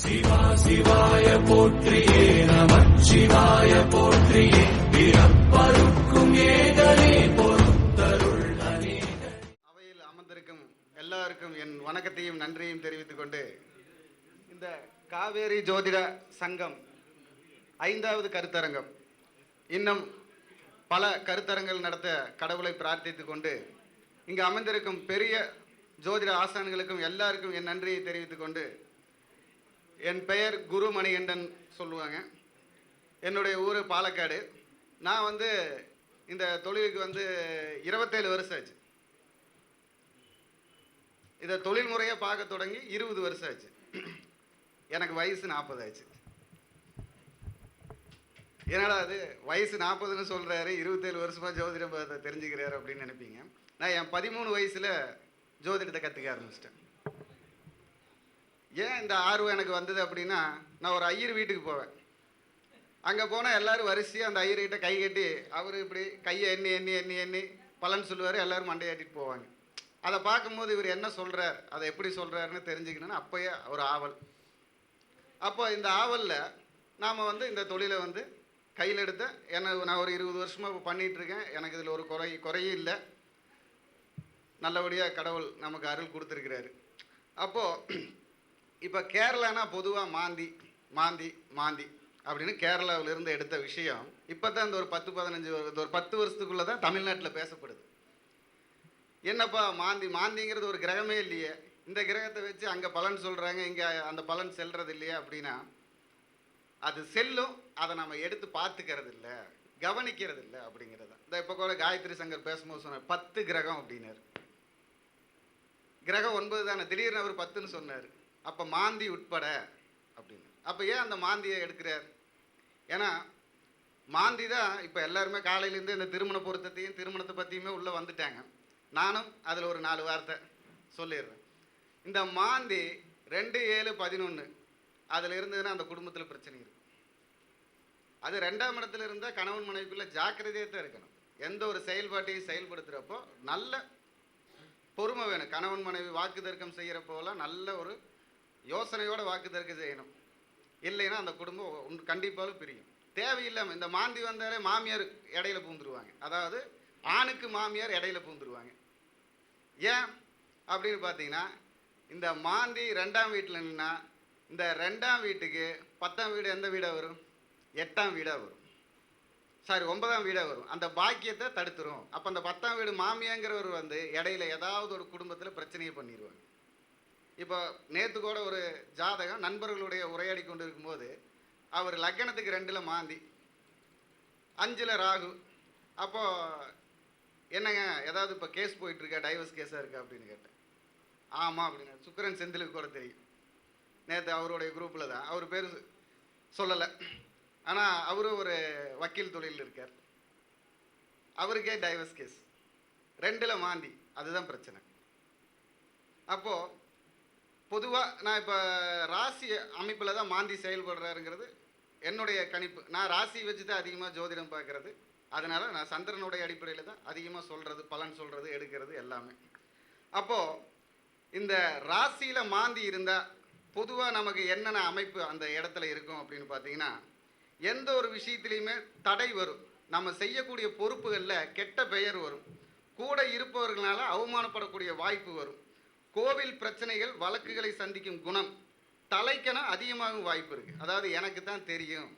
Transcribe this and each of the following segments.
சிவா சிவாய போற்றியே சிவாய போற்றியே. பிறப்பருக்கும் ஏகனே பொறுத்தருள் அவையில் அமர்ந்திருக்கும் எல்லாருக்கும் என் வணக்கத்தையும் நன்றியையும் தெரிவித்துக் கொண்டு இந்த காவேரி ஜோதிட சங்கம் ஐந்தாவது கருத்தரங்கம். இன்னும் பல கருத்தரங்கள் நடத்த கடவுளை பிரார்த்தித்துக் கொண்டு இங்கு அமர்ந்திருக்கும் பெரிய ஜோதிட ஆசான்களுக்கும் எல்லாருக்கும் என் நன்றியை தெரிவித்துக் கொண்டு என் பெயர் குரு மணிகண்டன் சொல்லுவாங்க. என்னுடைய ஊர் பாலக்காடு. நான் வந்து இந்த தொழிலுக்கு வந்து இருபத்தேழு வருஷம் ஆச்சு. இதை தொழில் முறையாக பார்க்க தொடங்கி இருபது வருஷம் ஆச்சு. எனக்கு வயசு நாற்பது ஆச்சு. என்னடா அது வயசு நாற்பதுன்னு சொல்கிறாரு இருபத்தேழு வருஷமாக ஜோதிடம் தெரிஞ்சுக்கிறாரு அப்படின்னு நினைப்பீங்க. நான் என் பதிமூணு வயசில் ஜோதிடத்தை கற்றுக்க ஆரம்பிச்சிட்டேன். ஏன் இந்த ஆர்வம் எனக்கு வந்தது அப்படின்னா நான் ஒரு ஐயர் வீட்டுக்கு போவேன். அங்கே போனால் எல்லாரும் வரிசையாக அந்த ஐயர்கிட்ட கை கட்டி அவர் இப்படி கையை எண்ணி எண்ணி எண்ணி எண்ணி பலன் சொல்லுவார் எல்லோரும் மண்டையாட்டிட்டு போவாங்க. அதை பார்க்கும்போது இவர் என்ன சொல்கிறார் அதை எப்படி சொல்கிறாருன்னு தெரிஞ்சுக்கணும்னு அப்போயே ஒரு ஆவல். அப்போ இந்த ஆவலில் நாம் வந்து இந்த தொழிலை வந்து கையில் எடுத்த எனக்கு நான் ஒரு இருபது வருஷமாக பண்ணிகிட்ருக்கேன் எனக்கு இதில் ஒரு குறை குறையும் இல்லை. நல்லபடியாக கடவுள் நமக்கு அருள் கொடுத்துருக்கிறாரு. அப்போது இப்போ கேரளானா பொதுவாக மாந்தி மாந்தி மாந்தி அப்படின்னு கேரளாவிலிருந்து எடுத்த விஷயம் இப்போ தான் இந்த ஒரு பத்து பதினஞ்சு இந்த ஒரு பத்து வருஷத்துக்குள்ளே தான் தமிழ்நாட்டில் பேசப்படுது. என்னப்பா மாந்தி மாந்திங்கிறது ஒரு கிரகமே இல்லையே. இந்த கிரகத்தை வச்சு அங்கே பலன் சொல்கிறாங்க இங்கே அந்த பலன் செல்றது இல்லையா அப்படின்னா அது செல்லும் அதை நம்ம எடுத்து பார்த்துக்கிறது இல்லை கவனிக்கிறது இல்லை அப்படிங்கிறது இந்த இப்போ கூட காயத்ரி சங்கர் பேசும்போது சொன்னார் பத்து கிரகம் அப்படின்னாரு. கிரகம் ஒன்பது தானே திடீர்னு அவர் பத்துன்னு சொன்னார். அப்போ மாந்தி உட்பட அப்படின்னு. அப்போ ஏன் அந்த மாந்தியை எடுக்கிறார்? ஏன்னா மாந்தி தான் இப்போ எல்லாருமே காலையிலேருந்து இந்த திருமண பொருத்தத்தையும் திருமணத்தை பற்றியுமே உள்ளே வந்துட்டாங்க. நானும் அதில் ஒரு நாலு வார்த்தை சொல்லிடுறேன். இந்த மாந்தி ரெண்டு ஏழு பதினொன்று அதில் இருந்ததுன்னா அந்த குடும்பத்தில் பிரச்சனை இருக்கு. அது ரெண்டாம் இடத்துல இருந்தால் கணவன் மனைவிக்குள்ளே ஜாக்கிரதையாக தான் இருக்கணும். எந்த ஒரு செயல்பாட்டையும் செயல்படுத்துகிறப்போ நல்ல பொறுமை வேணும். கணவன் மனைவி வாக்கு தர்க்கம் செய்கிறப்போலாம் நல்ல ஒரு யோசனையோட வாக்கு தர்க்கம் செய்யணும். இல்லைன்னா அந்த குடும்பம் உன் கண்டிப்பாக பிரியும். தேவையில்லாமல் இந்த மாந்தி வந்தாலே மாமியார் இடையில பூந்துருவாங்க. அதாவது ஆணுக்கு மாமியார் இடையில பூந்துருவாங்க. ஏன்? அப்படின்னு பார்த்தீங்கன்னா இந்த மாந்தி ரெண்டாம் வீட்டில் நின்னா இந்த ரெண்டாம் வீட்டுக்கு பத்தாம் வீடு எந்த வீடாக வரும்? எட்டாம் வீடாக வரும். சாரி ஒன்பதாம் வீடாக வரும். அந்த பாக்கியத்தை தடுத்துரும். அப்போ அந்த பத்தாம் வீடு மாமியாங்கிறவர் வந்து இடையில ஏதாவது ஒரு குடும்பத்தில் பிரச்சனையை பண்ணிடுவாங்க இப்போ நேற்று கூட ஒரு ஜாதகம் நண்பர்களுடைய உரையாடி கொண்டு இருக்கும்போது அவர் லக்னத்துக்கு ரெண்டில் மாந்தி அஞ்சில் ராகு. அப்போது என்னங்க ஏதாவது இப்போ கேஸ் போயிட்டுருக்கா? டைவர்ஸ் கேஸாக இருக்கா? அப்படின்னு கேட்டேன். ஆமாம் அப்படிங்க சுக்கரன் செந்திலுக்கு கூட தெரியும். நேற்று அவருடைய குரூப்பில் தான். அவர் பேர் சொல்லலை. ஆனால் அவரும் ஒரு வக்கீல் தொழிலில் இருக்கார். அவருக்கே டைவர்ஸ் கேஸ் ரெண்டில் மாந்தி. அதுதான் பிரச்சனை. அப்போது பொதுவாக நான் இப்போ ராசி அமைப்பில் தான் மாந்தி செயல்படுறாருங்கிறது என்னுடைய கணிப்பு. நான் ராசி வச்சு தான் அதிகமாக ஜோதிடம் பார்க்கறது. அதனால் நான் சந்திரனுடைய அடிப்படையில் தான் அதிகமாக சொல்கிறது பலன் சொல்கிறது எடுக்கிறது எல்லாமே. அப்போது இந்த ராசியில் மாந்தி இருந்தால் பொதுவாக நமக்கு என்னென்ன அமைப்பு அந்த இடத்துல இருக்கும் அப்படின்னு பார்த்தீங்கன்னா எந்த ஒரு விஷயத்துலையுமே தடை வரும். நம்ம செய்யக்கூடிய பொறுப்புகளில் கெட்ட பெயர் வரும். கூட இருப்பவர்களால் அவமானப்படக்கூடிய வாய்ப்பு வரும். கோவில் பிரச்சனைகள் வழக்குகளை சந்திக்கும் குணம் தலைக்கென அதிகமாகும் வாய்ப்பு இருக்குது அதாவது எனக்கு தான் தெரியும்.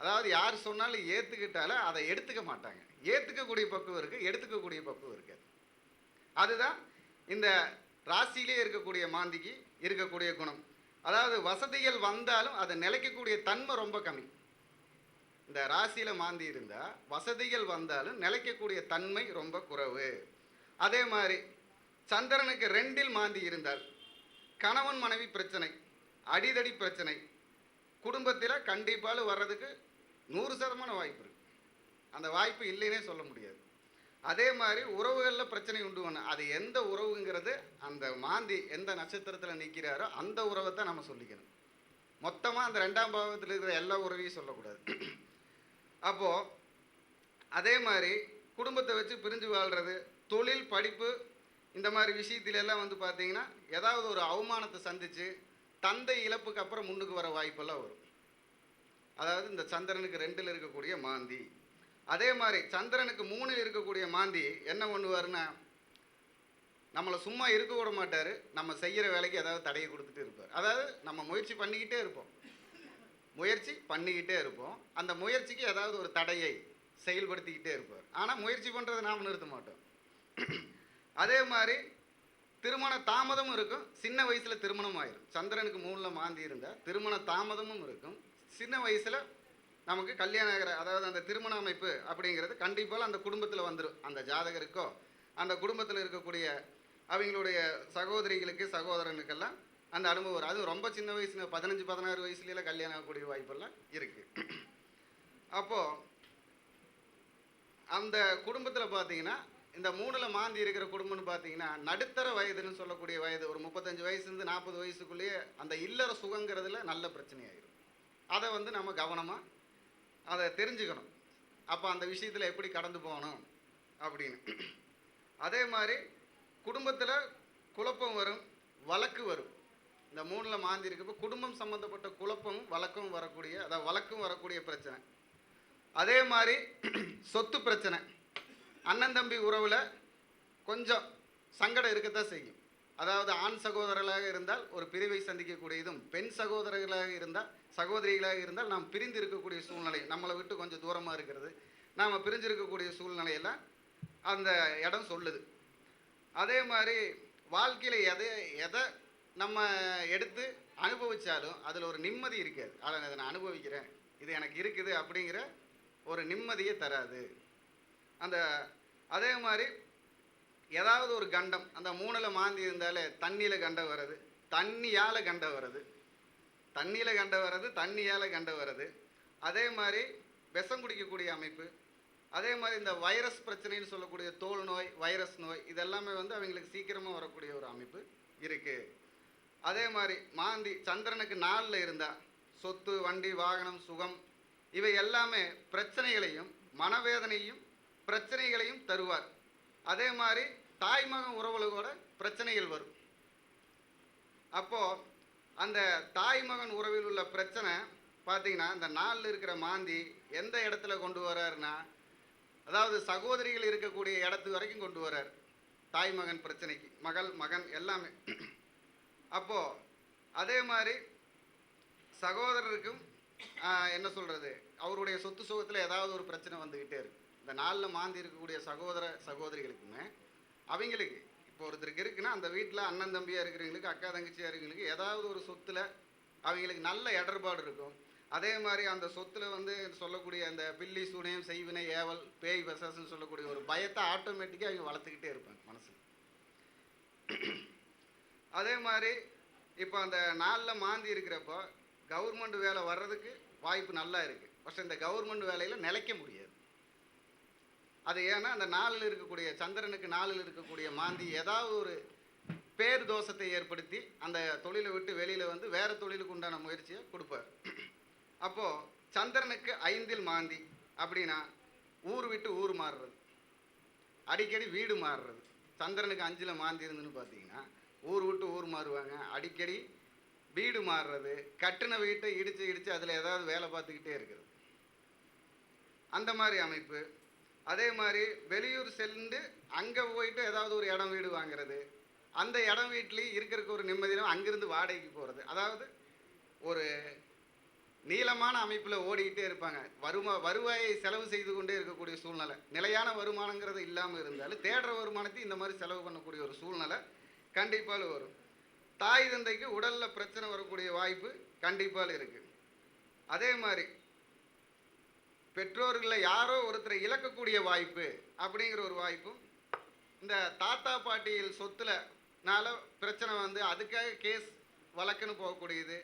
அதாவது யார் சொன்னாலும் ஏற்றுக்கிட்டாலும் அதை எடுத்துக்க மாட்டாங்க. ஏற்றுக்கக்கூடிய பக்குவம் இருக்குது எடுத்துக்கக்கூடிய பக்குவம் இருக்காது அதுதான் இந்த ராசியிலே இருக்கக்கூடிய மாந்திக்கு இருக்கக்கூடிய குணம். அதாவது வசதிகள் வந்தாலும் அதை நிலைக்கக்கூடிய தன்மை ரொம்ப கம்மி. இந்த ராசியில் மாந்தி இருந்தால் வசதிகள் வந்தாலும் நிலைக்கக்கூடிய தன்மை ரொம்ப குறைவு. அதே மாதிரி சந்திரனுக்கு ரெண்டில் மாந்தி இருந்தால் கணவன் மனைவி பிரச்சனை அடிதடி பிரச்சனை குடும்பத்தில் கண்டிப்பாக வர்றதுக்கு நூறு சதமான வாய்ப்பு இருக்குது அந்த வாய்ப்பு இல்லைன்னே சொல்ல முடியாது. அதே மாதிரி உறவுகளில் பிரச்சனை உண்டு பண்ண அது எந்த உறவுங்கிறது அந்த மாந்தி எந்த நட்சத்திரத்தில் நிற்கிறாரோ அந்த உறவை தான் நம்ம சொல்லிக்கணும். மொத்தமாக அந்த ரெண்டாம் பாவத்தில் இருக்கிற எல்லா உறவையும் சொல்லக்கூடாது. அப்போது அதே மாதிரி குடும்பத்தை வச்சு பிரிஞ்சு வாழ்கிறது தொழில் படிப்பு இந்த மாதிரி விஷயத்துலெல்லாம் வந்து பார்த்தீங்கன்னா ஏதாவது ஒரு அவமானத்தை சந்தித்து தந்தை இழப்புக்கு அப்புறம் முன்னுக்கு வர வாய்ப்பெல்லாம் வரும். அதாவது இந்த சந்திரனுக்கு ரெண்டில் இருக்கக்கூடிய மாந்தி. அதே மாதிரி சந்திரனுக்கு மூணில் இருக்கக்கூடிய மாந்தி என்ன பண்ணுவாருன்னா நம்மளை சும்மா இருக்க விட மாட்டார். நம்ம செய்கிற வேலைக்கு ஏதாவது தடையை கொடுத்துட்டு இருப்பார். அதாவது நம்ம முயற்சி பண்ணிக்கிட்டே இருப்போம். முயற்சி பண்ணிக்கிட்டே இருப்போம். அந்த முயற்சிக்கு ஏதாவது ஒரு தடையை செயல்படுத்திக்கிட்டே இருப்பார். ஆனால் முயற்சி பண்ணுறதை நாம் நிறுத்த மாட்டோம். அதே மாதிரி திருமண தாமதமும் இருக்கும். சின்ன வயசில் திருமணம் ஆயிரும். சந்திரனுக்கு மூணில் மாந்தி இருந்தால் திருமண தாமதமும் இருக்கும். சின்ன வயசில் நமக்கு கல்யாண அதாவது அந்த திருமண அமைப்பு அப்படிங்கிறது கண்டிப்பாக அந்த குடும்பத்தில் வந்துடும் அந்த ஜாதகருக்கோ அந்த குடும்பத்தில் இருக்கக்கூடிய அவங்களுடைய சகோதரிகளுக்கு சகோதரனுக்கெல்லாம் அந்த அனுபவம் வரும். அதுவும் ரொம்ப சின்ன வயசுல பதினஞ்சு பதினாறு வயசுலலாம் கல்யாணம் ஆகக்கூடிய வாய்ப்பெல்லாம் இருக்குது அப்போது அந்த குடும்பத்தில் பார்த்தீங்கன்னா இந்த மூணில் மாந்தி இருக்கிற குடும்பம்னு பார்த்தீங்கன்னா நடுத்தர வயதுன்னு சொல்லக்கூடிய வயது ஒரு முப்பத்தஞ்சு வயசுலேருந்து நாற்பது வயசுக்குள்ளேயே அந்த இல்லற சுகங்கிறதுல நல்ல பிரச்சனையாயிரும். அதை வந்து நம்ம கவனமாக அதை தெரிஞ்சுக்கணும். அப்போ அந்த விஷயத்தில் எப்படி கடந்து போகணும் அப்படின்னு. அதே மாதிரி குடும்பத்தில் குழப்பம் வரும் வழக்கு வரும். இந்த மூணில் மாந்தி இருக்கப்போ குடும்பம் சம்மந்தப்பட்ட குழப்பமும் வழக்கும் வரக்கூடிய அதாவது வழக்கும் வரக்கூடிய பிரச்சனை. அதே மாதிரி சொத்து பிரச்சனை. அண்ணன் தம்பி உறவில் கொஞ்சம் சங்கடம் இருக்கத்தான் செய்யும். அதாவது ஆண் சகோதரர்களாக இருந்தால் ஒரு பிரிவை சந்திக்கக்கூடியதும் பெண் சகோதரர்களாக இருந்தால் சகோதரிகளாக இருந்தால் நாம் பிரிந்து இருக்கக்கூடிய சூழ்நிலை நம்மளை விட்டு கொஞ்சம் தூரமாக இருக்கிறது. நாம் பிரிஞ்சிருக்கக்கூடிய சூழ்நிலையெல்லாம் அந்த இடம் சொல்லுது. அதே மாதிரி வாழ்க்கையில் எதை எதை நம்ம எடுத்து அனுபவித்தாலும் அதில் ஒரு நிம்மதி இருக்காது. அதை இதை நான் அனுபவிக்கிறேன். இது எனக்கு இருக்குது அப்படிங்கிற ஒரு நிம்மதியை தராது. அந்த அதே மாதிரி ஏதாவது ஒரு கண்டம் அந்த மூணில் மாந்தி இருந்தாலே தண்ணியில் கண்டம் வர்றது தண்ணியால் கண்டம் வர்றது தண்ணியில் கண்டம் வர்றது தண்ணியால் கண்டம் வர்றது. அதே மாதிரி விஷம் குடிக்கக்கூடிய அமைப்பு அதே மாதிரி இந்த வைரஸ் பிரச்சனைன்னு சொல்லக்கூடிய தோல் நோய் வைரஸ் நோய் இதெல்லாமே வந்து அவங்களுக்கு சீக்கிரமாக வரக்கூடிய ஒரு அமைப்பு இருக்குது அதே மாதிரி மாந்தி சந்திரனுக்கு நாளில் இருந்தால் சொத்து வண்டி வாகனம் சுகம் இவை எல்லாமே பிரச்சனைகளையும் மனவேதனையும் பிரச்சனைகளையும் தருவார். அதே மாதிரி தாய்மகன் கூட பிரச்சனைகள் வரும். அப்போது அந்த தாய்மகன் உறவில் உள்ள பிரச்சனை பார்த்தீங்கன்னா இந்த நாளில் இருக்கிற மாந்தி எந்த இடத்துல கொண்டு வராருன்னா அதாவது சகோதரிகள் இருக்கக்கூடிய இடத்து வரைக்கும் கொண்டு வரார். தாய்மகன் பிரச்சனைக்கு மகள் மகன் எல்லாமே. அப்போது அதே மாதிரி சகோதரருக்கும் என்ன சொல்கிறது அவருடைய சொத்து சுகத்தில் ஏதாவது ஒரு பிரச்சனை வந்துக்கிட்டே இருக்கு. இந்த நாளில் மாந்தி இருக்கக்கூடிய சகோதர சகோதரிகளுக்குமே அவங்களுக்கு இப்போ ஒருத்தருக்கு இருக்குன்னா அந்த வீட்டில் அண்ணன் தம்பியாக இருக்கிறவங்களுக்கு அக்கா தங்கச்சியாக இருக்கிறவங்களுக்கு ஏதாவது ஒரு சொத்தில் அவங்களுக்கு நல்ல இடர்பாடு இருக்கும். அதே மாதிரி அந்த சொத்துல வந்து சொல்லக்கூடிய அந்த பில்லி சூனியம் செய்வினை ஏவல் பேய் விசேஷம்னு சொல்லக்கூடிய ஒரு பயத்தை ஆட்டோமேட்டிக்காக அவங்க வளர்த்துக்கிட்டே இருப்பாங்க மனசில். அதே மாதிரி இப்போ அந்த நாளில் மாந்தி இருக்கிறப்போ கவர்மெண்ட் வேலை வர்றதுக்கு வாய்ப்பு நல்லா இருக்குது ஃபஸ்ட் இந்த கவர்மெண்ட் வேலையில் நிலைக்க முடியாது. அது ஏன்னா அந்த நாளில் இருக்கக்கூடிய சந்திரனுக்கு நாளில் இருக்கக்கூடிய மாந்தி ஏதாவது ஒரு பேர் தோஷத்தை ஏற்படுத்தி அந்த தொழிலை விட்டு வெளியில் வந்து வேறு தொழிலுக்கு உண்டான முயற்சியை கொடுப்பார். அப்போது சந்திரனுக்கு ஐந்தில் மாந்தி அப்படின்னா ஊர் விட்டு ஊர் மாறுறது. அடிக்கடி வீடு மாறுறது. சந்திரனுக்கு அஞ்சில் மாந்தி இருந்துன்னு பார்த்தீங்கன்னா ஊர் விட்டு ஊர் மாறுவாங்க. அடிக்கடி வீடு மாறுறது. கட்டின வீட்டை இடித்து இடித்து அதில் ஏதாவது வேலை பார்த்துக்கிட்டே இருக்குது அந்த மாதிரி அமைப்பு அதே மாதிரி வெளியூர் சென்று அங்கே போயிட்டு ஏதாவது ஒரு இடம் வீடு வாங்குறது. அந்த இடம் வீட்லேயும் இருக்கிறதுக்கு ஒரு நிம்மதியிலும் அங்கேருந்து வாடகைக்கு போகிறது அதாவது ஒரு நீளமான அமைப்பில் ஓடிக்கிட்டே இருப்பாங்க. வருமா வருவாயை செலவு செய்து கொண்டே இருக்கக்கூடிய சூழ்நிலை. நிலையான வருமானங்கிறது இல்லாமல் இருந்தாலும் தேடுற வருமானத்தை இந்த மாதிரி செலவு பண்ணக்கூடிய ஒரு சூழ்நிலை கண்டிப்பாக வரும். தாய் தந்தைக்கு உடலில் பிரச்சனை வரக்கூடிய வாய்ப்பு கண்டிப்பாக இருக்குது அதே மாதிரி பெற்றோர்களில் யாரோ ஒருத்தரை இழக்கக்கூடிய வாய்ப்பு அப்படிங்கிற ஒரு வாய்ப்பும் இந்த தாத்தா பாட்டியில் சொத்துல நால பிரச்சனை வந்து அதுக்காக கேஸ் வழக்குன்னு போகக்கூடியது.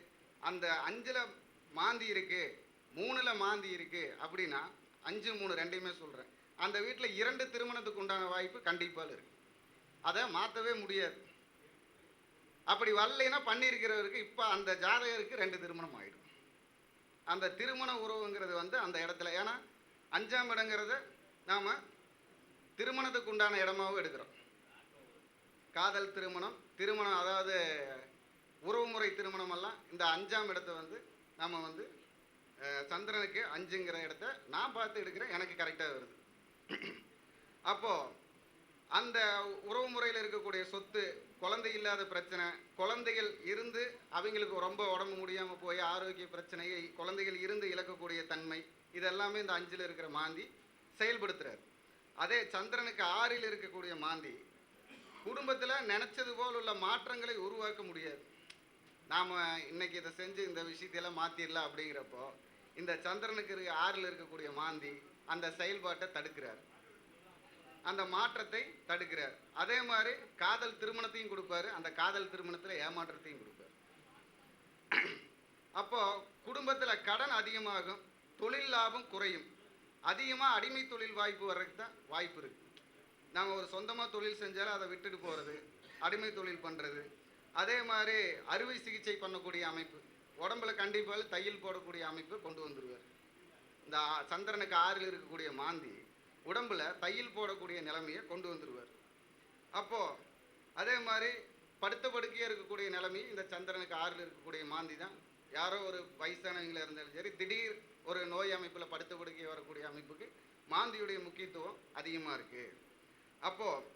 அந்த அஞ்சில் மாந்தி இருக்கு மூணில் மாந்தி இருக்கு அப்படின்னா அஞ்சு மூணு ரெண்டையுமே சொல்கிறேன் அந்த வீட்டில் இரண்டு திருமணத்துக்கு உண்டான வாய்ப்பு கண்டிப்பாக இருக்கு. அதை மாற்றவே முடியாது. அப்படி வரலைன்னா பண்ணியிருக்கிறவருக்கு இப்போ அந்த ஜாதகருக்கு ரெண்டு திருமணம் ஆயிடும். அந்த திருமண உறவுங்கிறது வந்து அந்த இடத்துல. ஏன்னா அஞ்சாம் இடங்கிறத நாம் திருமணத்துக்கு உண்டான இடமாவும் எடுக்கிறோம். காதல் திருமணம் திருமணம் அதாவது உறவு முறை திருமணம் எல்லாம் இந்த அஞ்சாம் இடத்த வந்து நம்ம வந்து சந்திரனுக்கு அஞ்சுங்கிற இடத்த நான் பார்த்து எடுக்கிறேன். எனக்கு கரெக்டாக வருது. அப்போது அந்த உறவு முறையில் இருக்கக்கூடிய சொத்து குழந்தை இல்லாத பிரச்சனை. குழந்தைகள் இருந்து அவங்களுக்கு ரொம்ப உடம்பு முடியாமல் போய் ஆரோக்கிய பிரச்சனையை குழந்தைகள் இருந்து இழக்கக்கூடிய தன்மை இதெல்லாமே இந்த அஞ்சில் இருக்கிற மாந்தி செயல்படுத்துறாரு. அதே சந்திரனுக்கு ஆறில் இருக்கக்கூடிய மாந்தி குடும்பத்தில் நினச்சது போல் உள்ள மாற்றங்களை உருவாக்க முடியாது. நாம் இன்னைக்கு இதை செஞ்சு இந்த விஷயத்தையெல்லாம் மாற்றிடலாம் அப்படிங்கிறப்போ இந்த சந்திரனுக்கு இருக்க ஆறில் இருக்கக்கூடிய மாந்தி அந்த செயல்பாட்டை தடுக்கிறார். அந்த மாற்றத்தை தடுக்கிறார். அதே மாதிரி காதல் திருமணத்தையும் கொடுப்பாரு. அந்த காதல் திருமணத்தில் ஏமாற்றத்தையும் கொடுப்பார். அப்போ குடும்பத்தில் கடன் அதிகமாகும் தொழில் லாபம் குறையும். அதிகமாக அடிமை தொழில் வாய்ப்பு வர்றதுக்கு தான் வாய்ப்பு இருக்கு. நாம் ஒரு சொந்தமாக தொழில் செஞ்சாலும் அதை விட்டுட்டு போகிறது அடிமை தொழில் பண்ணுறது அதே மாதிரி அறுவை சிகிச்சை பண்ணக்கூடிய அமைப்பு உடம்புல கண்டிப்பாக தையல் போடக்கூடிய அமைப்பு கொண்டு வந்துடுவார் இந்த சந்திரனுக்கு ஆறில் இருக்கக்கூடிய மாந்தி உடம்புல தையல் போடக்கூடிய நிலைமையை கொண்டு வந்துடுவார் அப்போது அதே மாதிரி படுத்த படுக்கையாக இருக்கக்கூடிய நிலைமை இந்த சந்திரனுக்கு ஆறில் இருக்கக்கூடிய மாந்தி தான். யாரோ ஒரு வயசானவங்கள இருந்தாலும் சரி திடீர் ஒரு நோய் அமைப்பில் படுத்த படுக்கை வரக்கூடிய அமைப்புக்கு மாந்தியுடைய முக்கியத்துவம் அதிகமாக இருக்குது அப்போது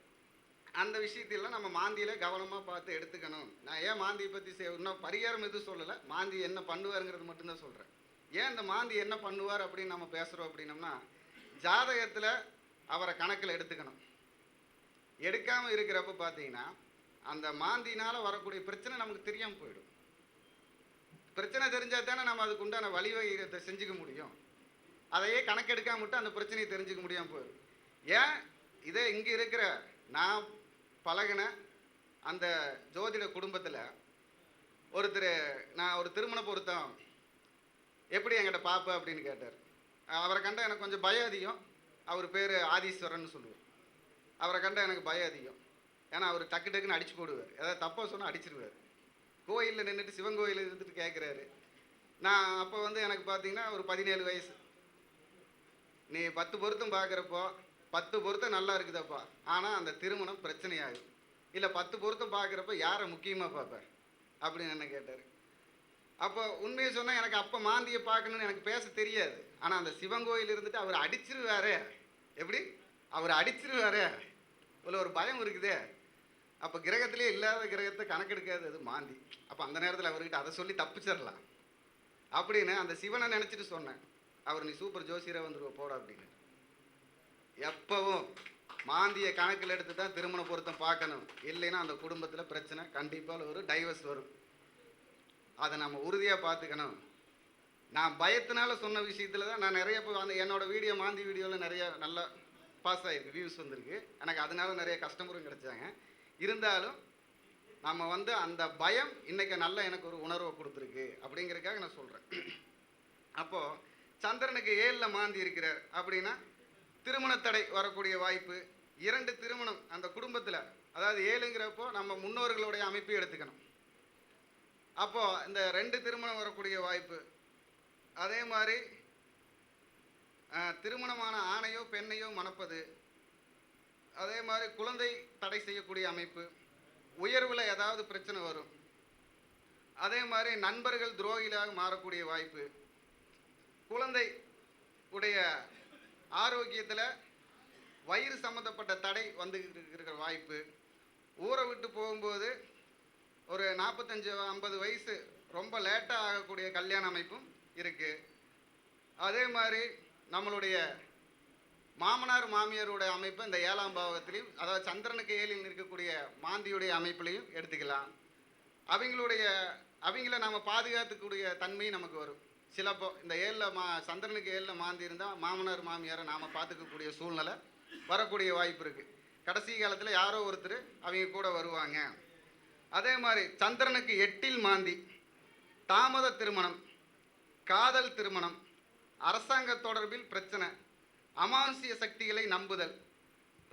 அந்த விஷயத்திலாம் நம்ம மாந்தியில் கவனமாக பார்த்து எடுத்துக்கணும். நான் ஏன் மாந்தியை பற்றி இன்னும் பரிகாரம் எதுவும் சொல்லலை. மாந்தி என்ன பண்ணுவாருங்கிறது மட்டும்தான் சொல்கிறேன் ஏன் இந்த மாந்தி என்ன பண்ணுவார் அப்படின்னு நம்ம பேசுகிறோம் அப்படின்னம்னா ஜாதகத்தில் அவரை கணக்கில் எடுத்துக்கணும். எடுக்காமல் இருக்கிறப்ப பார்த்தீங்கன்னா அந்த மாந்தினால் வரக்கூடிய பிரச்சனை நமக்கு தெரியாமல் போயிடும். பிரச்சனை தெரிஞ்சால் தானே நம்ம அதுக்கு உண்டான வழிவகைத்தை செஞ்சுக்க முடியும். அதையே கணக்கெடுக்காம விட்டு அந்த பிரச்சனையை தெரிஞ்சுக்க முடியாமல் போயிடும். ஏன்? இதே இங்கே இருக்கிற நான் பழகின அந்த ஜோதிட குடும்பத்தில் ஒருத்தர் நான் ஒரு திருமண பொருத்தம் எப்படி என்கிட்ட பார்ப்பேன் அப்படின்னு கேட்டார். அவரை கண்ட எனக்கு கொஞ்சம் பயம் அதிகம். அவர் பேர் ஆதீஸ்வரன் சொல்லுவார் அவரை கண்டால் எனக்கு பயம் அதிகம். ஏன்னா அவர் டக்கு டக்குன்னு அடிச்சு போடுவார். ஏதாவது தப்பாக சொன்னால் அடிச்சிருவார். கோயிலில் நின்றுட்டு சிவன் கோயிலில் இருந்துட்டு கேட்குறாரு நான் அப்போ வந்து எனக்கு பார்த்தீங்கன்னா ஒரு பதினேழு வயசு. நீ பத்து பொருத்தம் பார்க்குறப்போ பத்து பொருத்தம் நல்லா இருக்குதப்பா. ஆனால் அந்த திருமணம் பிரச்சனையாகும் இல்லை பத்து பொருத்தம் பார்க்குறப்ப யாரை முக்கியமாக பார்ப்பார் அப்படின்னு என்ன கேட்டார். அப்போ உண்மையை சொன்னால் எனக்கு அப்போ மாந்தியை பார்க்கணும்னு எனக்கு பேச தெரியாது. ஆனால் அந்த சிவன் கோயில் இருந்துட்டு அவர் அடிச்சிருவாரே. எப்படி? அவர் அடிச்சிருவாரே. இவ்வளோ ஒரு பயம் இருக்குதே. அப்போ கிரகத்திலே இல்லாத கிரகத்தை கணக்கெடுக்காது அது மாந்தி. அப்போ அந்த நேரத்தில் அவர்கிட்ட அதை சொல்லி தப்பிச்சிடலாம். அப்படின்னு அந்த சிவனை நினச்சிட்டு சொன்னேன். அவர் நீ சூப்பர் ஜோசியராக வந்துடுவ போட அப்படின்னு. எப்பவும் மாந்தியை கணக்கில் எடுத்து தான் திருமண பொருத்தம் பார்க்கணும். இல்லைன்னா அந்த குடும்பத்தில் பிரச்சனை கண்டிப்பாக ஒரு டைவர்ஸ் வரும். அதை நம்ம உறுதியாக பார்த்துக்கணும். நான் பயத்தினால சொன்ன விஷயத்தில் தான் நான் நிறைய இப்போ அந்த என்னோடய வீடியோ மாந்தி வீடியோவில் நிறைய நல்லா பாஸ் ஆகிருக்கு வியூஸ் வந்திருக்கு. எனக்கு அதனால நிறைய கஸ்டமரும் கிடைச்சாங்க. இருந்தாலும் நம்ம வந்து அந்த பயம் இன்றைக்கி நல்ல எனக்கு ஒரு உணர்வை கொடுத்துருக்கு அப்படிங்கிறதுக்காக நான் சொல்கிறேன் அப்போது சந்திரனுக்கு ஏழில் மாந்தி இருக்கிறார் அப்படின்னா திருமண தடை வரக்கூடிய வாய்ப்பு இரண்டு திருமணம் அந்த குடும்பத்தில் அதாவது ஏழுங்கிறப்போ நம்ம முன்னோர்களுடைய அமைப்பை எடுத்துக்கணும். அப்போ இந்த ரெண்டு திருமணம் வரக்கூடிய வாய்ப்பு. அதே மாதிரி திருமணமான ஆணையோ பெண்ணையோ மணப்பது. அதே மாதிரி குழந்தை தடை செய்யக்கூடிய அமைப்பு. உயர்வில் ஏதாவது பிரச்சனை வரும். அதே மாதிரி நண்பர்கள் துரோகிகளாக மாறக்கூடிய வாய்ப்பு. குழந்தை உடைய ஆரோக்கியத்தில் வயிறு சம்மந்தப்பட்ட தடை வந்து இருக்கிற வாய்ப்பு. ஊரை விட்டு போகும்போது ஒரு நாற்பத்தஞ்சு ஐம்பது வயசு ரொம்ப லேட்டாக ஆகக்கூடிய கல்யாண அமைப்பும் இருக்குது அதே மாதிரி நம்மளுடைய மாமனார் மாமியாருடைய அமைப்பு இந்த ஏழாம் பாவத்திலையும் அதாவது சந்திரனுக்கு ஏழில் இருக்கக்கூடிய மாந்தியுடைய அமைப்புலையும் எடுத்துக்கலாம். அவங்களுடைய அவங்கள நம்ம பாதுகாத்துக்கூடிய தன்மையும் நமக்கு வரும். சிலப்போ இந்த ஏழில் மா சந்திரனுக்கு ஏழில் மாந்தி இருந்தால் மாமனார் மாமியாரை நாம் பார்த்துக்கக்கூடிய சூழ்நிலை வரக்கூடிய வாய்ப்பு இருக்குது கடைசி காலத்தில் யாரோ ஒருத்தர் அவங்க கூட வருவாங்க. அதே மாதிரி சந்திரனுக்கு எட்டில் மாந்தி தாமத திருமணம் காதல் திருமணம் அரசாங்க தொடர்பில் பிரச்சனை அமானுஷ்ய சக்திகளை நம்புதல்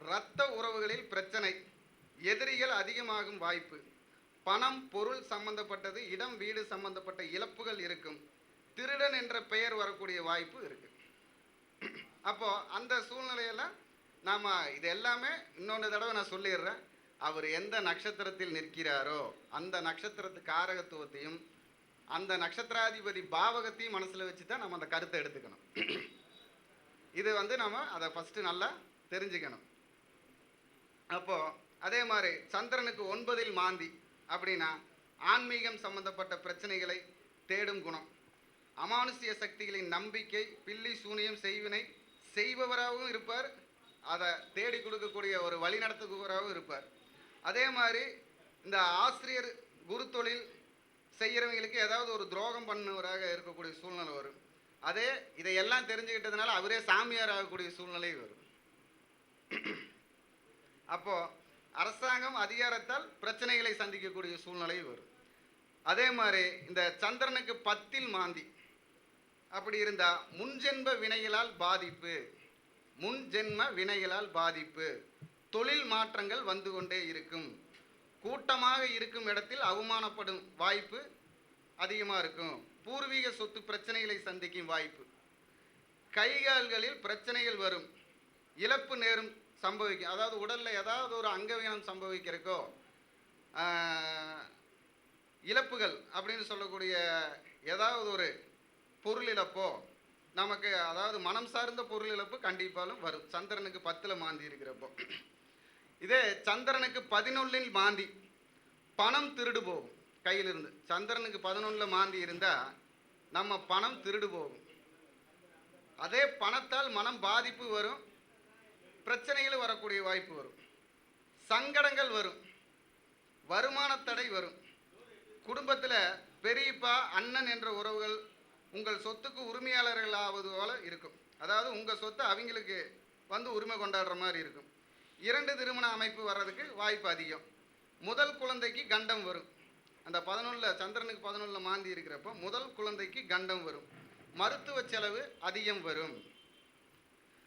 இரத்த உறவுகளில் பிரச்சனை எதிரிகள் அதிகமாகும் வாய்ப்பு பணம் பொருள் சம்பந்தப்பட்டது இடம் வீடு சம்பந்தப்பட்ட இழப்புகள் இருக்கும் திருடன் என்ற பெயர் வரக்கூடிய வாய்ப்பு இருக்கு. அப்போ அந்த சூழ்நிலையில நாம இது எல்லாமே இன்னொன்று தடவை நான் சொல்லிடுறேன். அவர் எந்த நட்சத்திரத்தில் நிற்கிறாரோ அந்த நட்சத்திரத்து காரகத்துவத்தையும் அந்த நட்சத்திராதிபதி பாவகத்தையும் மனசில் வச்சு தான் நம்ம அந்த கருத்தை எடுத்துக்கணும். இது வந்து நம்ம அதை ஃபஸ்ட்டு நல்லா தெரிஞ்சுக்கணும். அப்போது அதே மாதிரி சந்திரனுக்கு ஒன்பதில் மாந்தி அப்படின்னா ஆன்மீகம் சம்பந்தப்பட்ட பிரச்சனைகளை தேடும் குணம். அமானுஷ்ய சக்திகளின் நம்பிக்கை பில்லி சூனியம் செய்வினை செய்பவராகவும் இருப்பார். அதை தேடி கொடுக்கக்கூடிய ஒரு வழி நடத்துபவராகவும் இருப்பார். அதே மாதிரி இந்த ஆசிரியர் குரு தொழில் செய்கிறவங்களுக்கு ஏதாவது ஒரு துரோகம் பண்ணுவராக இருக்கக்கூடிய சூழ்நிலை வரும். அதே இதையெல்லாம் தெரிஞ்சுக்கிட்டதுனால அவரே சாமியார் ஆகக்கூடிய சூழ்நிலை வரும். அப்போ அரசாங்கம் அதிகாரத்தால் பிரச்சனைகளை சந்திக்கக்கூடிய சூழ்நிலை வரும். அதே மாதிரி இந்த சந்திரனுக்கு பத்தில் மாந்தி. அப்படி இருந்தால் முன்ஜென்ம வினைகளால் பாதிப்பு. முன்ஜென்ம வினைகளால் பாதிப்பு. தொழில் மாற்றங்கள் வந்து கொண்டே இருக்கும். கூட்டமாக இருக்கும் இடத்தில் அவமானப்படும் வாய்ப்பு அதிகமாக இருக்கும். பூர்வீக சொத்து பிரச்சனைகளை சந்திக்கும் வாய்ப்பு. கைகால்களில் பிரச்சனைகள் வரும். இழப்பு நேரும் சம்பவிக்கும். அதாவது உடலில் ஏதாவது ஒரு அங்கவீனம் சம்பவிக்கிறக்கோ இழப்புகள் அப்படின்னு சொல்லக்கூடிய ஏதாவது ஒரு பொருள் இழப்போ நமக்கு அதாவது மனம் சார்ந்த பொருள் இழப்பு கண்டிப்பாலும் வரும். சந்திரனுக்கு பத்தில் மாந்தி இருக்கிறப்போ. இதே சந்திரனுக்கு பதினொன்றில் மாந்தி பணம் திருடு போகும் கையிலிருந்து சந்திரனுக்கு பதினொன்றில் மாந்தி இருந்தால் நம்ம பணம் திருடு போகும் அதே பணத்தால் மனம் பாதிப்பு வரும் பிரச்சனைகள் வரக்கூடிய வாய்ப்பு வரும். சங்கடங்கள் வரும் வருமான தடை வரும். குடும்பத்தில் பெரியப்பா அண்ணன் என்ற உறவுகள் உங்கள் சொத்துக்கு உரிமையாளர்கள் ஆவது போல இருக்கும். அதாவது உங்கள் சொத்தை அவங்களுக்கு வந்து உரிமை கொண்டாடுற மாதிரி இருக்கும். இரண்டு திருமண அமைப்பு வர்றதுக்கு வாய்ப்பு அதிகம். முதல் குழந்தைக்கு கண்டம் வரும். அந்த பதினொன்றில் சந்திரனுக்கு பதினொன்றில் மாந்தி இருக்கிறப்போ முதல் குழந்தைக்கு கண்டம் வரும். மருத்துவ செலவு அதிகம் வரும்.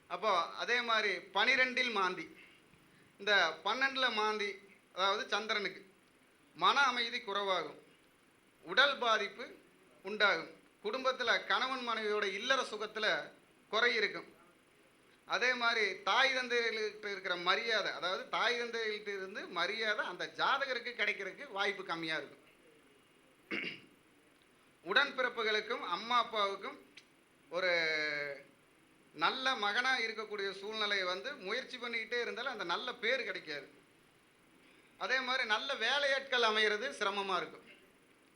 அப்போ அதே மாதிரி பனிரெண்டில் மாந்தி. இந்த பன்னெண்டில் மாந்தி அதாவது சந்திரனுக்கு மன அமைதி குறைவாகும். உடல் பாதிப்பு உண்டாகும். குடும்பத்தில் கணவன் மனைவியோட இல்லற சுகத்தில் குறை இருக்கும். அதே மாதிரி தாய் தந்தைகள்கிட்ட இருக்கிற மரியாதை அதாவது தாய் தந்தைகள்கிட்ட இருந்து மரியாதை அந்த ஜாதகருக்கு கிடைக்கிறதுக்கு வாய்ப்பு கம்மியாக இருக்கும். உடன்பிறப்புகளுக்கும் அம்மா அப்பாவுக்கும் ஒரு நல்ல மகனாக இருக்கக்கூடிய சூழ்நிலையை வந்து முயற்சி பண்ணிக்கிட்டே இருந்தாலும் அந்த நல்ல பேர் கிடைக்காது. அதே மாதிரி நல்ல வேலையாட்கள் அமைகிறது சிரமமாக இருக்கும்.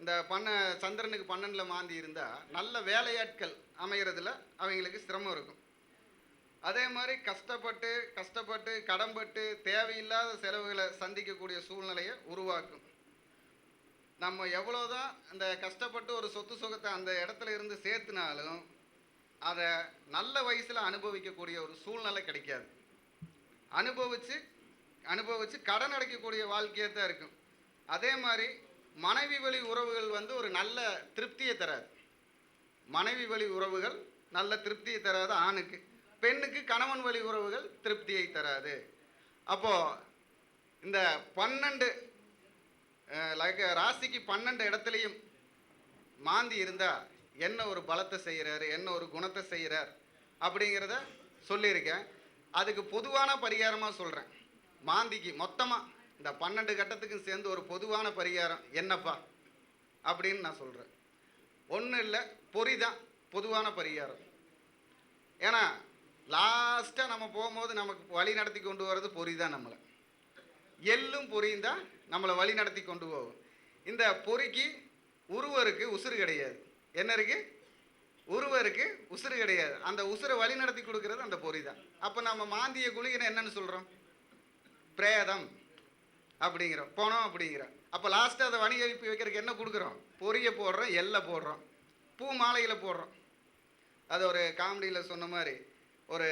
இந்த பண்ண சந்திரனுக்கு பன்னெண்டில் மாந்தி இருந்தால் நல்ல வேலையாட்கள் அமைகிறதுல அவங்களுக்கு சிரமம் இருக்கும். அதே மாதிரி கஷ்டப்பட்டு கஷ்டப்பட்டு கடன்பட்டு தேவையில்லாத செலவுகளை சந்திக்கக்கூடிய சூழ்நிலையை உருவாக்கும். நம்ம எவ்வளோதான் அந்த கஷ்டப்பட்டு ஒரு சொத்து சுகத்தை அந்த இடத்துல இருந்து சேர்த்துனாலும் அதை நல்ல வயசில் அனுபவிக்கக்கூடிய ஒரு சூழ்நிலை கிடைக்காது. அனுபவித்து அனுபவித்து கடன் அடைக்கக்கூடிய வாழ்க்கையாக தான் இருக்கும். அதே மாதிரி மனைவி வழி உறவுகள் வந்து ஒரு நல்ல திருப்தியை தராது. மனைவி வழி உறவுகள் நல்ல திருப்தியை தராது ஆணுக்கு. பெண்ணுக்கு கணவன் வழி உறவுகள் திருப்தியை தராது. அப்போது இந்த பன்னெண்டு லைக் ராசிக்கு பன்னெண்டு இடத்துலையும் மாந்தி இருந்தால் என்ன ஒரு பலத்தை செய்கிறாரு என்ன ஒரு குணத்தை செய்கிறார் அப்படிங்கிறத சொல்லியிருக்கேன். அதுக்கு பொதுவான பரிகாரமாக சொல்கிறேன் மாந்திக்கு மொத்தமாக இந்த பன்னெண்டு கட்டத்துக்கும் சேர்ந்து ஒரு பொதுவான பரிகாரம் என்னப்பா அப்படின்னு நான் சொல்கிறேன் ஒன்றும் இல்லை பொறி தான் பொதுவான பரிகாரம். ஏன்னா லாஸ்ட்டாக நம்ம போகும்போது நமக்கு வழி நடத்தி கொண்டு வர்றது பொறி தான் நம்மளை. எள்ளும் பொரியும் தான் நம்மளை வழி நடத்தி கொண்டு போகும். இந்த பொறிக்கு உருவருக்கு உசுறு கிடையாது. என்ன இருக்கு? உருவருக்கு உசுறு கிடையாது. அந்த உசுரை வழி நடத்தி கொடுக்கறது அந்த பொறி தான். அப்போ நம்ம மாந்திய குளிகனை என்னன்னு சொல்கிறோம் பிரேதம் அப்படிங்கிறோம். பணம் அப்படிங்கிறோம். அப்போ லாஸ்ட்டு அதை வணிக வைக்கிறதுக்கு என்ன கொடுக்குறோம்? பொரியை போடுறோம் எல்லை போடுறோம். பூ மாலையில் போடுறோம். அது ஒரு காமெடியில் சொன்ன மாதிரி. ஒரு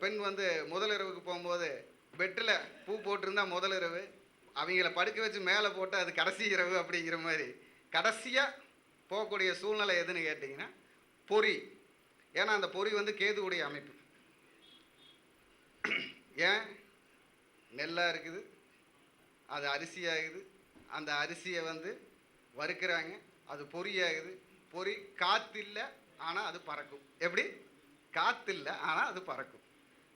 பெண் வந்து முதலிரவுக்கு போகும்போது பெட்டில் பூ போட்டிருந்தா முதலிரவு அவங்கள படுக்க வச்சு மேலே போட்டால் அது கடைசி இரவு அப்படிங்கிற மாதிரி. கடைசியாக போகக்கூடிய சூழ்நிலை எதுன்னு கேட்டிங்கன்னா பொறி. ஏன்னா அந்த பொறி வந்து கேதுவுடைய அமைப்பு. ஏன்? நெல்லாக இருக்குது அது அரிசியாகுது. அந்த அரிசியை வந்து வறுக்கிறாங்க அது பொறியாகுது. பொறி இல்லை ஆனால் அது பறக்கும். எப்படி? காற்று இல்லை ஆனால் அது பறக்கும்.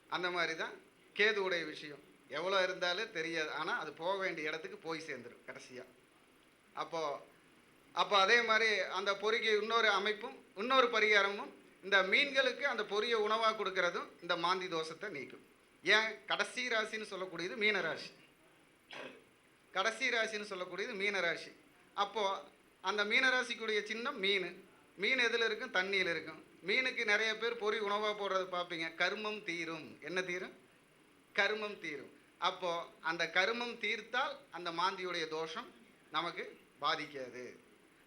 அந்த மாதிரி தான் கேதுவுடைய விஷயம். எவ்வளோ இருந்தாலும் தெரியாது ஆனால் அது போக வேண்டிய இடத்துக்கு போய் சேர்ந்துடும் கடைசியாக அப்போது அப்போ அதே மாதிரி அந்த பொறிக்கு இன்னொரு அமைப்பும் இன்னொரு பரிகாரமும் இந்த மீன்களுக்கு அந்த பொரிய உணவாக கொடுக்கறதும் இந்த மாந்தி தோஷத்தை நீக்கும். ஏன்? கடைசி ராசின்னு சொல்லக்கூடியது மீன ராசி கடைசி ராசின்னு சொல்லக்கூடியது மீன ராசி அந்த மீனராசிக்குரிய சின்னம் மீன். மீன் எதில் இருக்கும்? தண்ணியில் இருக்கும். மீனுக்கு நிறைய பேர் பொறி உணவாக போடுறது பார்ப்பீங்க. கருமம் தீரும். என்ன தீரும்? கருமம் தீரும். அப்போது அந்த கருமம் தீர்த்தால் அந்த மாந்தியுடைய தோஷம் நமக்கு பாதிக்காது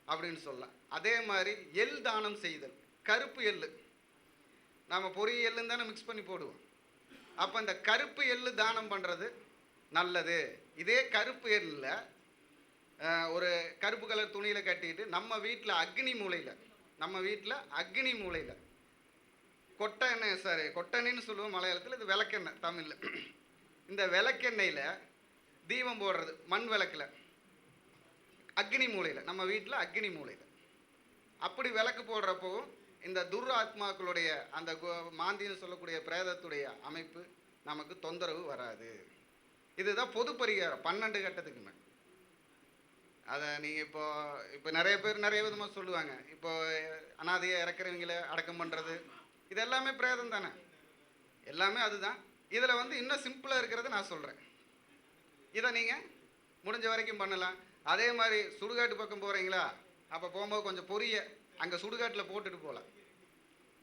அப்படின்னு சொல்லலாம். அதே மாதிரி எள் தானம் செய்தல். கருப்பு எள்ளு. நம்ம பொரி எள்ளுன்னு தானே மிக்ஸ் பண்ணி போடுவோம். அப்போ இந்த கருப்பு எள்ளு தானம் பண்ணுறது நல்லது. இதே கருப்பு எள்ளில் ஒரு கருப்பு கலர் துணியில் கட்டிட்டு நம்ம வீட்டில் அக்னி மூலையில் நம்ம வீட்டில் அக்னி மூலையில். கொட்டை எண்ணெய் சாரி கொட்டெண்ணெய்னு சொல்லுவோம் மலையாளத்தில் இது விளக்கெண்ணெய் தமிழில். இந்த விளக்கெண்ணெயில் தீபம் போடுறது மண் விளக்கில். அக்னி மூலையில் நம்ம வீட்டில் அக்னி மூலையில். அப்படி விளக்கு போடுறப்போ இந்த துர் ஆத்மாக்களுடைய அந்த மாந்தின்னு சொல்லக்கூடிய பிரேதத்துடைய அமைப்பு நமக்கு தொந்தரவு வராது. இதுதான் பொது பரிகாரம் பன்னெண்டு கட்டத்துக்கு மேலே. அதை நீங்கள் இப்போ இப்போ நிறைய பேர் நிறைய விதமாக சொல்லுவாங்க. இப்போ அனாதையை இறக்குறவங்கள அடக்கம் பண்ணுறது இது எல்லாமே பிரேதம் தானே? எல்லாமே அதுதான். இதில் வந்து இன்னும் சிம்பிளாக இருக்கிறத நான் சொல்கிறேன் இதை நீங்கள் முடிஞ்ச வரைக்கும் பண்ணலாம். அதே மாதிரி சுடுகாட்டு பக்கம் போகிறீங்களா அப்போ போகும்போது கொஞ்சம் பொரிய அங்கே சுடுகாட்டில் போட்டுட்டு போகலாம்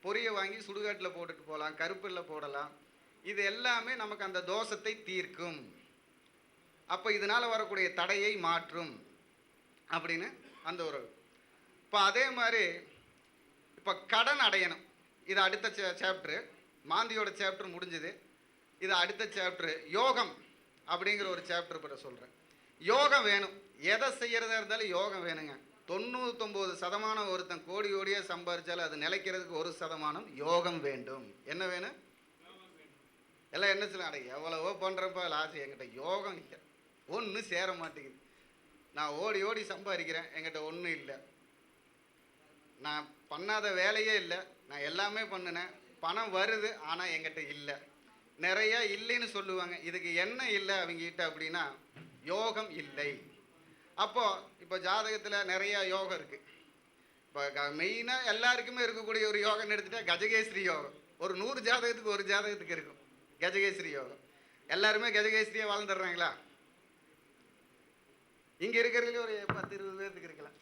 பொரிய வாங்கி சுடுகாட்டில் போட்டுட்டு போகலாம் கருப்பில் போடலாம். இது எல்லாமே நமக்கு அந்த தோஷத்தை தீர்க்கும். அப்போ இதனால் வரக்கூடிய தடையை மாற்றும். அப்படின்னு அந்த ஒரு இப்போ அதே மாதிரி இப்போ கடன் அடையணும். இது அடுத்த சே சாப்டரு மாந்தியோட சாப்டர் முடிஞ்சுது. இது அடுத்த சாப்டரு யோகம் அப்படிங்கிற ஒரு சாப்டர் பற்றி சொல்கிறேன் யோகம் வேணும். எதை செய்கிறதா இருந்தாலும் யோகம் வேணுங்க. தொண்ணூத்தொம்பது சதமானம் ஒருத்தன் கோடி கோடியாக சம்பாரிச்சாலும் அது நிலைக்கிறதுக்கு ஒரு சதமானம் யோகம் வேண்டும். என்ன வேணும்? எல்லாம் என்ன சொல்ல அட எவ்வளவோ பண்ணுறப்ப லாஸ்ட் என்கிட்ட யோகம் இல்லை. ஒன்றும் சேர மாட்டேங்குது. நான் ஓடி ஓடி சம்பாதிக்கிறேன். என்கிட்ட ஒன்றும் இல்லை. நான் பண்ணாத வேலையே இல்லை. நான் எல்லாமே பண்ணினேன். பணம் வருது ஆனால் என்கிட்ட இல்லை. நிறையா இல்லைன்னு சொல்லுவாங்க. இதுக்கு என்ன இல்லை அவங்ககிட்ட அப்படின்னா யோகம் இல்லை. அப்போது இப்போ ஜாதகத்தில் நிறையா யோகம் இருக்குது இப்போ மெயினாக எல்லாருக்குமே இருக்கக்கூடிய ஒரு யோகம்னு எடுத்துகிட்டா கஜகேஸ்ரி யோகம். ஒரு நூறு ஜாதகத்துக்கு ஒரு ஜாதகத்துக்கு இருக்கும். கஜகேஸ்ரி யோகம். எல்லாருமே கஜகேஸ்ரியாக வாழ்ந்துடுறாங்களா? இங்கே இருக்கிறதுல ஒரு பத்து இருபது பேர்த்துக்கு இருக்கலாம்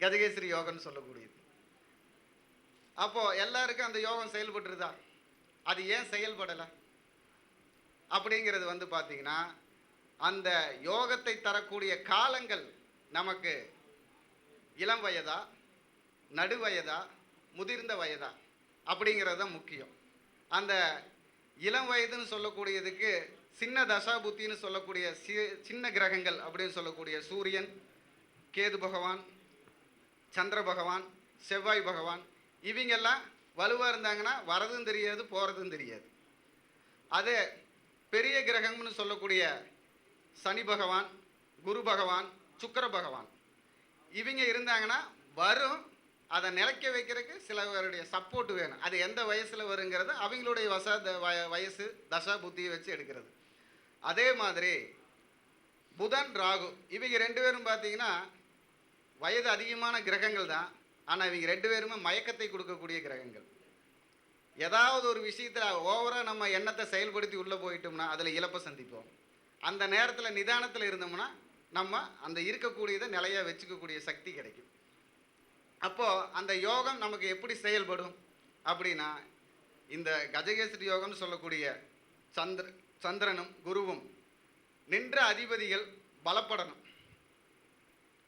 கஜகேஸ்வரி யோகம்னு சொல்லக்கூடியது. அப்போது எல்லாருக்கும் அந்த யோகம் செயல்பட்டுருதா? அது ஏன் செயல்படலை? அப்படிங்கிறது வந்து பார்த்தீங்கன்னா அந்த யோகத்தை தரக்கூடிய காலங்கள் நமக்கு இளம் வயதா நடுவயதா முதிர்ந்த வயதா அப்படிங்கிறது தான் முக்கியம். அந்த இளம் வயதுன்னு சொல்லக்கூடியதுக்கு சின்ன தசாபுத்தின்னு சொல்லக்கூடிய சி- சின்ன கிரகங்கள் அப்படின்னு சொல்லக்கூடிய சூரியன் கேது பகவான் சந்திர பகவான் செவ்வாய் பகவான் இவங்கெல்லாம் வலுவாக இருந்தாங்கன்னா வரதும் தெரியாது போகிறதும் தெரியாது. அதே பெரிய கிரகம்னு சொல்லக்கூடிய சனி பகவான் குரு பகவான் சுக்கர பகவான் இவங்க இருந்தாங்கன்னா வரும் அதை நிலைக்க வைக்கிறதுக்கு சிலவருடைய சப்போர்ட் வேணும். அது எந்த வயசில் வருங்கிறது அவங்களுடைய வச த- வய- வயசு தசா புத்தியை வச்சு எடுக்கிறது. அதே மாதிரி புதன் ராகு இவங்க ரெண்டு பேரும் பார்த்தீங்கன்னா வயது அதிகமான கிரகங்கள் தான். ஆனால் இவங்க ரெண்டு பேருமே மயக்கத்தை கொடுக்கக்கூடிய கிரகங்கள். ஏதாவது ஒரு விஷயத்தில் ஓவராக நம்ம எண்ணத்தை செயல்படுத்தி உள்ளே போயிட்டோம்னா அதில் இழப்பை சந்திப்போம். அந்த நேரத்தில் நிதானத்தில் இருந்தோம்னா நம்ம அந்த இருக்கக்கூடியதை நிலையாக வச்சுக்கக்கூடிய சக்தி கிடைக்கும். அப்போது அந்த யோகம் நமக்கு எப்படி செயல்படும்? அப்படின்னா இந்த கஜகேசரி யோகம்னு சொல்லக்கூடிய சந்திர சந்திரனும் குருவும் நின்ற அதிபதிகள் பலப்படணும்.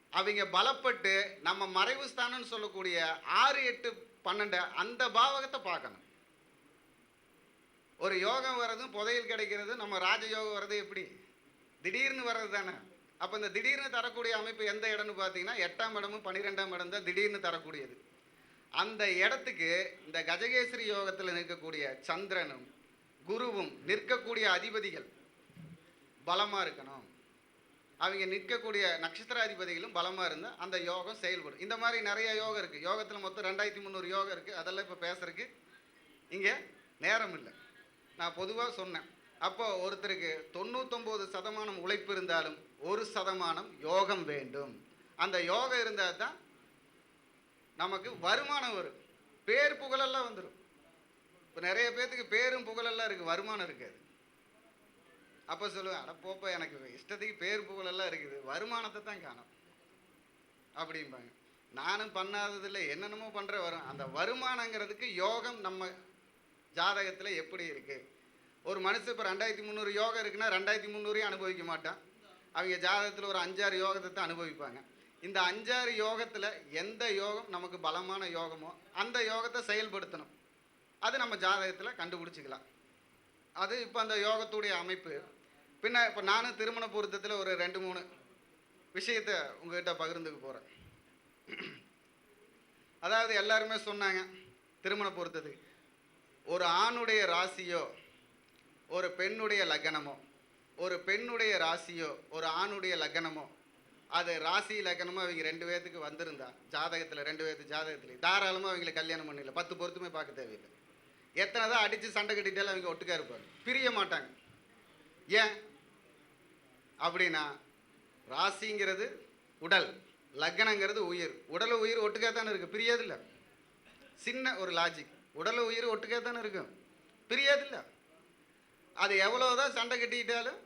அவங்க பலப்பட்டு நம்ம மறைவு ஸ்தானம்னு சொல்லக்கூடிய ஆறு எட்டு பன்னெண்டு அந்த பாவகத்தை பார்க்கணும். ஒரு யோகம் வர்றதும் புதையல் கிடைக்கிறது நம்ம ராஜயோகம் வர்றது எப்படி? திடீர்னு வர்றது தானே? அப்போ இந்த திடீர்னு தரக்கூடிய அமைப்பு எந்த இடம்னு பார்த்தீங்கன்னா எட்டாம் இடமும் பன்னிரெண்டாம் இடம் தான் திடீர்னு தரக்கூடியது. அந்த இடத்துக்கு இந்த கஜகேசரி யோகத்தில் நிற்கக்கூடிய சந்திரனும் குருவும் நிற்கக்கூடிய அதிபதிகள் பலமாக இருக்கணும். அவங்க நிற்கக்கூடிய நட்சத்திராதிபதிகளும் பலமாக இருந்தால் அந்த யோகம் செயல்படும். இந்த மாதிரி நிறைய யோகம் இருக்குது யோகத்தில் மொத்தம் ரெண்டாயிரத்தி முந்நூறு யோகம் இருக்குது அதெல்லாம் இப்போ பேசுறதுக்கு இங்கே நேரம் இல்லை. நான் பொதுவாக சொன்னேன். அப்போ ஒருத்தருக்கு தொண்ணூத்தொம்பது சதமானம் உழைப்பு இருந்தாலும் ஒரு சதமானம் யோகம் வேண்டும். அந்த யோகம் இருந்தால் தான் நமக்கு வருமானம் வரும். பேர் புகழெல்லாம் வந்துடும் இப்போ நிறைய பேர்த்துக்கு பேரும் புகழெல்லாம் இருக்குது வருமானம் இருக்காது. அப்போ சொல்லுவேன் அட போப்பா எனக்கு இஷ்டத்துக்கு பேர் புகழெல்லாம் இருக்குது வருமானத்தை தான் காணும். அப்படிம்பாங்க. நானும் பண்ணாததில் என்னென்னமோ பண்ணுற வரும். அந்த வருமானங்கிறதுக்கு யோகம் நம்ம ஜாதகத்தில் எப்படி இருக்குது ஒரு மனுஷன் இப்போ ரெண்டாயிரத்தி முந்நூறு யோகம் இருக்குன்னா ரெண்டாயிரத்தி முந்நூறையும் அனுபவிக்க மாட்டான். அவங்க ஜாதகத்தில் ஒரு அஞ்சாறு யோகத்தை தான் அனுபவிப்பாங்க. இந்த அஞ்சாறு யோகத்தில் எந்த யோகம் நமக்கு பலமான யோகமோ அந்த யோகத்தை செயல்படுத்தணும். அது நம்ம ஜாதகத்தில் கண்டுபிடிச்சிக்கலாம். அது இப்போ அந்த யோகத்துடைய அமைப்பு. பின்ன இப்போ நானும் திருமண பொருத்தத்தில் ஒரு ரெண்டு மூணு விஷயத்தை உங்ககிட்ட பகிர்ந்துக்க போகிறேன் அதாவது எல்லாருமே சொன்னாங்க திருமண பொருத்தத்துக்கு. ஒரு ஆணுடைய ராசியோ ஒரு பெண்ணுடைய லக்னமோ ஒரு பெண்ணுடைய ராசியோ ஒரு ஆணுடைய லக்னமோ அது ராசி லக்னமோ அவங்க ரெண்டு பேர்த்துக்கு வந்திருந்தா ஜாதகத்தில் ரெண்டு பேர்த்து ஜாதகத்தில் தாராளமாக அவங்களுக்கு கல்யாணம் பண்ணல பத்து பொருத்துமே பார்க்க தேவையில்லை. எத்தனை தான் அடித்து சண்டை கட்டிட்டாலும் அவங்க ஒட்டுக்கா இருப்பாங்க பிரிய மாட்டாங்க. ஏன்? அப்படின்னா ராசிங்கிறது உடல் லக்னங்கிறது உயிர். உடல் உயிர் ஒட்டுக்கா தானே இருக்குது பிரியதில்லை. சின்ன ஒரு லாஜிக் உடல் உயிர் ஒட்டுக்கா தானே இருக்கும் பிரியதில்ல. அது எவ்வளோதான் சண்டை கட்டிக்கிட்டாலும்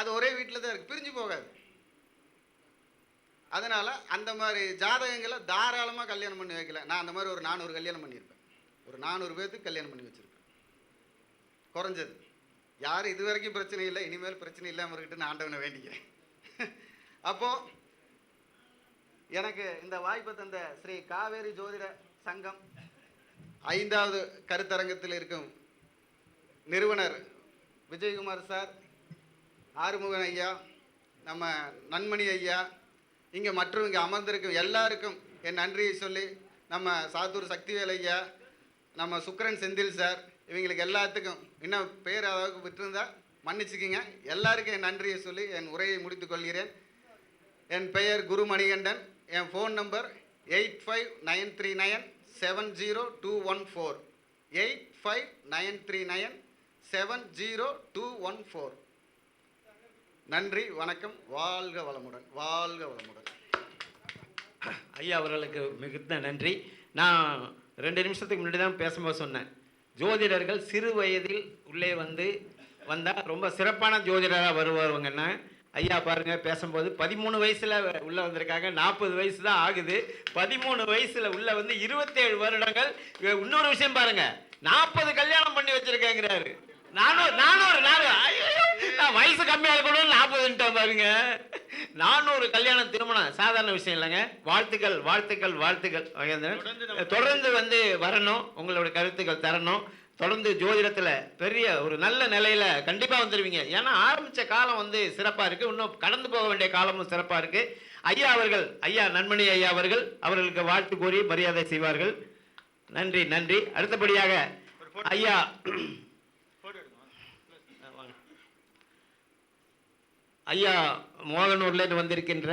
அது ஒரே வீட்டில் தான் இருக்குது பிரிஞ்சு போகாது. அதனால் அந்த மாதிரி ஜாதகங்களை தாராளமாக கல்யாணம் பண்ணி வைக்கல. நான் அந்த மாதிரி ஒரு நானூறு கல்யாணம் பண்ணியிருப்பேன். ஒரு நானூறு பேர்த்துக்கு கல்யாணம் பண்ணி வச்சுருப்பேன் குறைஞ்சது. யார் இது வரைக்கும் பிரச்சனை இல்லை இனிமேல் பிரச்சனை இல்லாமல் இருக்கட்டும் நான் ஆண்டவனை வேண்டிக்கிறேன். அப்போது எனக்கு இந்த வாய்ப்பை தந்த ஸ்ரீ காவேரி ஜோதிட சங்கம் ஐந்தாவது கருத்தரங்கத்தில் இருக்கும் நிறுவனர் விஜயகுமார் சார் ஆறுமுகன் ஐயா நம்ம நன்மணி ஐயா இங்கே மற்றும் இங்கே அமர்ந்திருக்கும் எல்லாருக்கும் என் நன்றியை சொல்லி நம்ம சாத்தூர் சக்திவேல் ஐயா நம்ம சுக்கரன் செந்தில் சார் இவங்களுக்கு எல்லாத்துக்கும் இன்னும் பேர் அளவுக்கு விட்டுருந்தா மன்னிச்சுக்கிங்க. எல்லாருக்கும் என் நன்றியை சொல்லி என் உரையை முடித்துக்கொள்கிறேன் என் பெயர் குரு மணிகண்டன் என் phone number eight five nine three nine seven zero two one four eight five nine three nine seven zero two one four நன்றி வணக்கம் வாழ்க வளமுடன் வாழ்க வளமுடன். ஐயா அவர்களுக்கு மிகுந்த நன்றி. நான் ரெண்டு நிமிஷத்துக்கு முன்னாடி தான் பேசும்போது சொன்னேன். ஜோதிடர்கள் சிறு வயதில் உள்ளே வந்து வந்தால் ரொம்ப சிறப்பான ஜோதிடராக வருவாருங்கன்னா ஐயா பாருங்க பேசும்போது பதிமூணு வயசில் உள்ளே வந்திருக்காங்க. நாற்பது வயசு தான் ஆகுது. பதிமூணு வயசில் உள்ளே வந்து இருபத்தேழு வருடங்கள். இன்னொரு விஷயம் பாருங்கள் நாற்பது கல்யாணம் பண்ணி வச்சிருக்கேங்கிறாரு. நானூறு நானூறு நானூறு. ஐயோ நான் வயசு கம்மியாக இருக்கணும் நாற்பதுன்ட்டேன் பாருங்க. நானூறு கல்யாணம் திருமணம் சாதாரண விஷயம் இல்லைங்க. வாழ்த்துக்கள் வாழ்த்துக்கள் வாழ்த்துக்கள். மகேந்திரன். தொடர்ந்து வந்து வரணும். உங்களோட கருத்துக்கள் தரணும். தொடர்ந்து ஜோதிடத்தில் பெரிய ஒரு நல்ல நிலையில கண்டிப்பாக வந்துடுவீங்க ஏன்னா ஆரம்பிச்ச காலம் வந்து சிறப்பாக இருக்கு. இன்னும் கடந்து போக வேண்டிய காலமும் சிறப்பாக இருக்கு. ஐயா அவர்கள் ஐயா நன்மணி ஐயா அவர்கள் அவர்களுக்கு வாழ்த்து கூறி மரியாதை செய்வார்கள். நன்றி நன்றி. அடுத்தபடியாக ஐயா ஐயா மோகனூர்லேருந்து வந்திருக்கின்ற